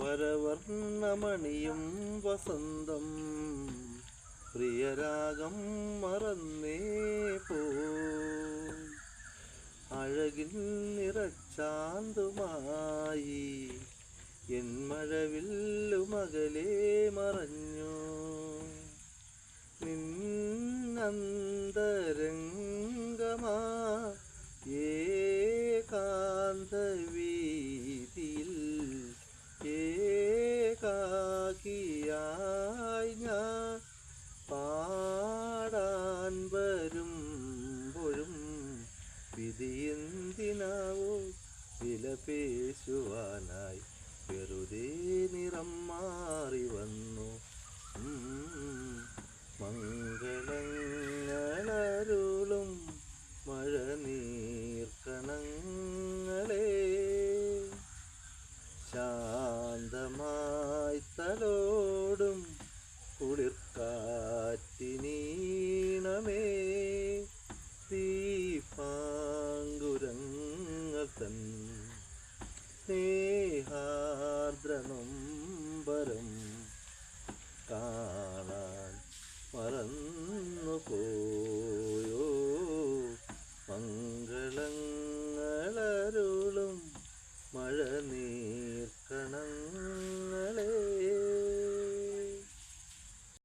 വരവർണമണിയും വസന്തം. പ്രിയരാഗം മറന്നേ പോ. അഴകിൽ നിറച്ചാന്തുമായി എൻ മഴവില്ലുമകലേ മറഞ്ഞു. നിന്നന്തരംഗമാ ഏകാകിയായി ഞാൻ പാടാൻ വരുമ്പോഴും വിധിയെന്തിനാവോ വിലപേശുവാനായി വെറുതെ നിറം മാറി വന്നു. മംഗളങ്ങളരുളും മഴ നീർക്കണങ്ങളേ ശാന്തമായി കനലോടും കുളിർക്കാറ്റിനീണമേ. ദീപാങ്കുരങ്ങൾ തൻ കാണാൻ മറന്നു പോയോ മംഗളങ്ങളരുളും മഴ നീർക്കണം